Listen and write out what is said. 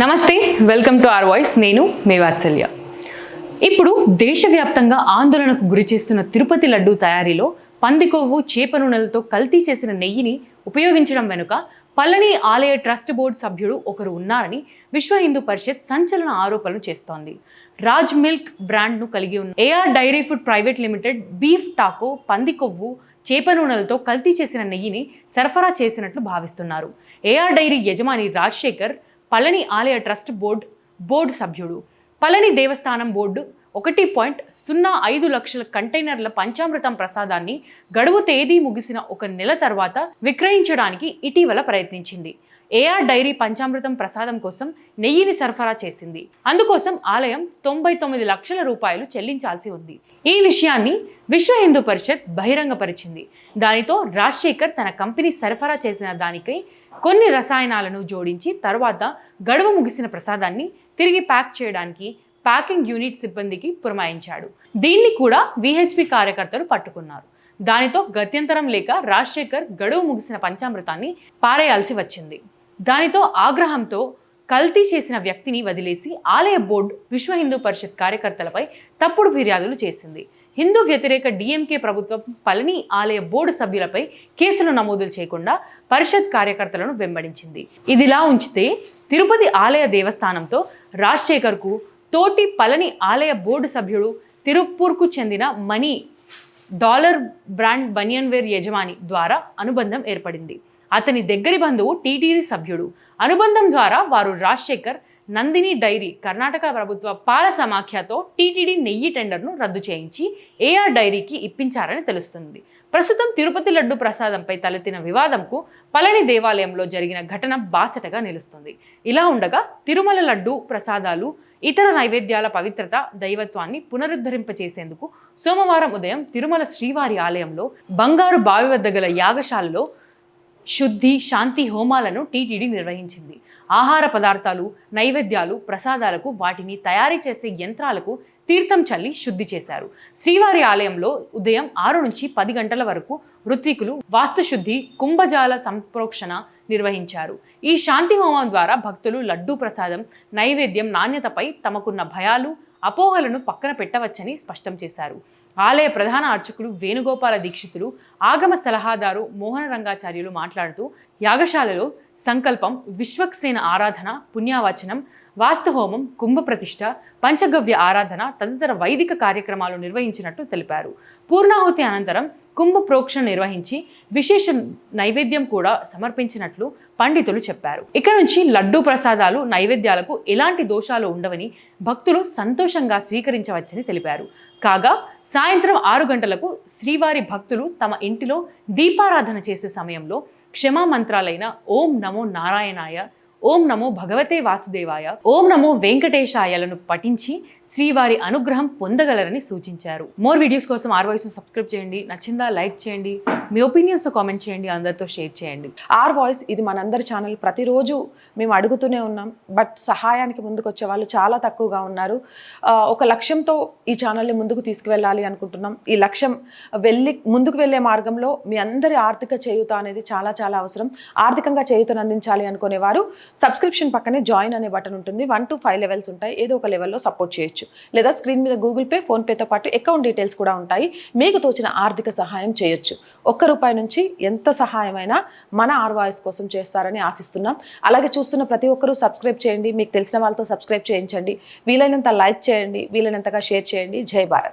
నమస్తే welcome to are voice. నేను మేవాత్సల్య ఇప్పుడు దేశవ్యాప్తంగా ఆందోళనకు గురి చేస్తున్న తిరుపతి లడ్డూ తయారీలో పందికొవ్వు చేప నూనెలతో కల్తీ చేసిన నెయ్యిని ఉపయోగించడం వెనుక పళని ఆలయ ట్రస్ట్ బోర్డు సభ్యుడు ఒకరు ఉన్నారని విశ్వ హిందూ పరిషత్ సంచలన ఆరోపణలు చేస్తోంది. రాజ్ మిల్క్ బ్రాండ్ను కలిగి ఉన్న AR dairy food private limited beef tallow పందికొవ్వు చేప నూనెలతో కల్తీ చేసిన నెయ్యిని సరఫరా చేసినట్లు భావిస్తున్నారు. ఏఆర్ డైరీ యజమాని రాజశేఖర్ పళని ఆలయ ట్రస్ట్ బోర్డు బోర్డు సభ్యుడు. పళని దేవస్థానం బోర్డు ఒకటి పాయింట్ సున్నా ఐదు లక్షల కంటైనర్ల పంచామృతం ప్రసాదాన్ని గడువు తేదీ ముగిసిన ఒక నెల తర్వాత విక్రయించడానికి ఇటీవల ప్రయత్నించింది. ఏఆర్ డైరీ పంచామృతం ప్రసాదం కోసం నెయ్యిని సరఫరా చేసింది. అందుకోసం ఆలయం తొంభై తొమ్మిది లక్షల రూపాయలు చెల్లించాల్సి ఉంది. ఈ విషయాన్ని విశ్వ హిందూ పరిషత్ బహిరంగపరిచింది. దానితో రాజశేఖర్ తన కంపెనీ సరఫరా చేసిన దానికై కొన్ని రసాయనాలను జోడించి తర్వాత గడువు ముగిసిన ప్రసాదాన్ని తిరిగి ప్యాక్ చేయడానికి ప్యాకింగ్ యూనిట్ సిబ్బందికి పురమాయించాడు. దీన్ని కూడా విహెచ్పి కార్యకర్తలు పట్టుకున్నారు. దానితో గత్యంతరం లేక రాజశేఖర్ గడువు ముగిసిన పంచామృతాన్ని పారేయాల్సి వచ్చింది. దానితో ఆగ్రహంతో కల్తీ చేసిన వ్యక్తిని వదిలేసి ఆలయ బోర్డు విశ్వ హిందూ పరిషత్ కార్యకర్తలపై తప్పుడు ఫిర్యాదులు చేసింది. హిందూ వ్యతిరేక డిఎంకే ప్రభుత్వం పళని ఆలయ బోర్డు సభ్యులపై కేసులు నమోదులు చేయకుండా పరిషత్ కార్యకర్తలను వెంబడించింది. ఇదిలా ఉంచితే తిరుపతి ఆలయ దేవస్థానంతో రాజశేఖర్కు తోటి పళని ఆలయ బోర్డు సభ్యుడు తిరుప్పూర్కు చెందిన money dollar brand banian wear యజమాని ద్వారా అనుబంధం ఏర్పడింది. అతని దగ్గరి బంధువు టీటీడీ సభ్యుడు. అనుబంధం ద్వారా వారు రాజశేఖర్ నందిని డైరీ కర్ణాటక ప్రభుత్వ పాల సమాఖ్యతో టీటీడీ నెయ్యి టెండర్ను రద్దు చేయించి ఏఆర్ డైరీకి ఇప్పించారని తెలుస్తుంది. ప్రస్తుతం తిరుపతి లడ్డు ప్రసాదంపై తలెత్తిన వివాదంకు పళని దేవాలయంలో జరిగిన ఘటన బాసటగా నిలుస్తుంది. ఇలా ఉండగా తిరుమల లడ్డు ప్రసాదాలు ఇతర నైవేద్యాల పవిత్రత దైవత్వాన్ని పునరుద్ధరింపచేసేందుకు సోమవారం ఉదయం తిరుమల శ్రీవారి ఆలయంలో బంగారు బావి వద్ద గల యాగశాలలో శుద్ధి శాంతి హోమాలను టీటీడీ నిర్వహించింది. ఆహార పదార్థాలు నైవేద్యాలు ప్రసాదాలకు వాటిని తయారీ చేసే యంత్రాలకు తీర్థం చల్లి శుద్ధి చేశారు. శ్రీవారి ఆలయంలో ఉదయం ఆరు నుంచి పది గంటల వరకు ఋత్వికులు వాస్తుశుద్ధి కుంభజాల సంప్రోక్షణ నిర్వహించారు. ఈ శాంతి హోమం ద్వారా భక్తులు లడ్డూ ప్రసాదం నైవేద్యం నాణ్యతపై తమకున్న భయాలు అపోహలను పక్కన పెట్టవచ్చని స్పష్టం చేశారు. ఆలయ ప్రధాన అర్చకులు వేణుగోపాల దీక్షితులు ఆగమ సలహాదారు మోహన రంగాచార్యులు మాట్లాడుతూ యాగశాలలో సంకల్పం విశ్వక్సేన ఆరాధన పుణ్యావచనం వాస్తుహోమం కుంభ ప్రతిష్ఠ పంచగవ్య ఆరాధన తదితర వైదిక కార్యక్రమాలు నిర్వహించినట్టు తెలిపారు. పూర్ణాహుతి అనంతరం కుంభ ప్రోక్షణ నిర్వహించి విశేష నైవేద్యం కూడా సమర్పించినట్లు పండితులు చెప్పారు. ఇక నుంచి లడ్డూ ప్రసాదాలు నైవేద్యాలకు ఎలాంటి దోషాలు ఉండవని భక్తులు సంతోషంగా స్వీకరించవచ్చని తెలిపారు. కాగా సాయంత్రం ఆరు గంటలకు శ్రీవారి భక్తులు తమ ఇంటిలో దీపారాధన చేసే సమయంలో క్షమా మంత్రాలైన ఓం నమో నారాయణాయ ఓం నమో భగవతే వాసుదేవాయ. ఓం నమో వెంకటేశాయలను పఠించి శ్రీవారి అనుగ్రహం పొందగలరని సూచించారు. మోర్ వీడియోస్ కోసం ఆర్ వాయిస్ను సబ్స్క్రైబ్ చేయండి. నచ్చిందా లైక్ చేయండి. మీ ఒపీనియన్స్ కామెంట్ చేయండి. అందరితో షేర్ చేయండి. ఆర్ వాయిస్ ఇది మనందరి ఛానల్ ప్రతిరోజు మేము అడుగుతూనే ఉన్నాం. బట్ సహాయానికి ముందుకు వచ్చే వాళ్ళు చాలా తక్కువగా ఉన్నారు. ఒక లక్ష్యంతో ఈ ఛానల్ని ముందుకు తీసుకువెళ్ళాలి అనుకుంటున్నాం. ఈ లక్ష్యం వెళ్ళి ముందుకు వెళ్ళే మార్గంలో మీ అందరి ఆర్థిక చేయూత అనేది చాలా చాలా అవసరం. ఆర్థికంగా చేయుతను అందించాలి అనుకునేవారు సబ్స్క్రిప్షన్ పక్కనే జాయిన్ అనే బటన్ ఉంటుంది. వన్ టు ఫైవ్ లెవెల్స్ ఉంటాయి. ఏదో ఒక లెవెల్లో సపోర్ట్ చేయొచ్చు. లేదా స్క్రీన్ మీద గూగుల్ పే ఫోన్పేతో పాటు అకౌంట్ డీటెయిల్స్ కూడా ఉంటాయి. మీకు తోచిన ఆర్థిక సహాయం చేయొచ్చు. ఒక్క రూపాయి నుంచి ఎంత సహాయమైనా మన ఆర్ వాయిస్ కోసం చేస్తారని ఆశిస్తున్నాం. అలాగే చూస్తున్న ప్రతి ఒక్కరూ సబ్స్క్రైబ్ చేయండి. మీకు తెలిసిన వాళ్ళతో సబ్స్క్రైబ్ చేయించండి. వీలైనంత లైక్ చేయండి. వీలైనంతగా షేర్ చేయండి. జై భారత్.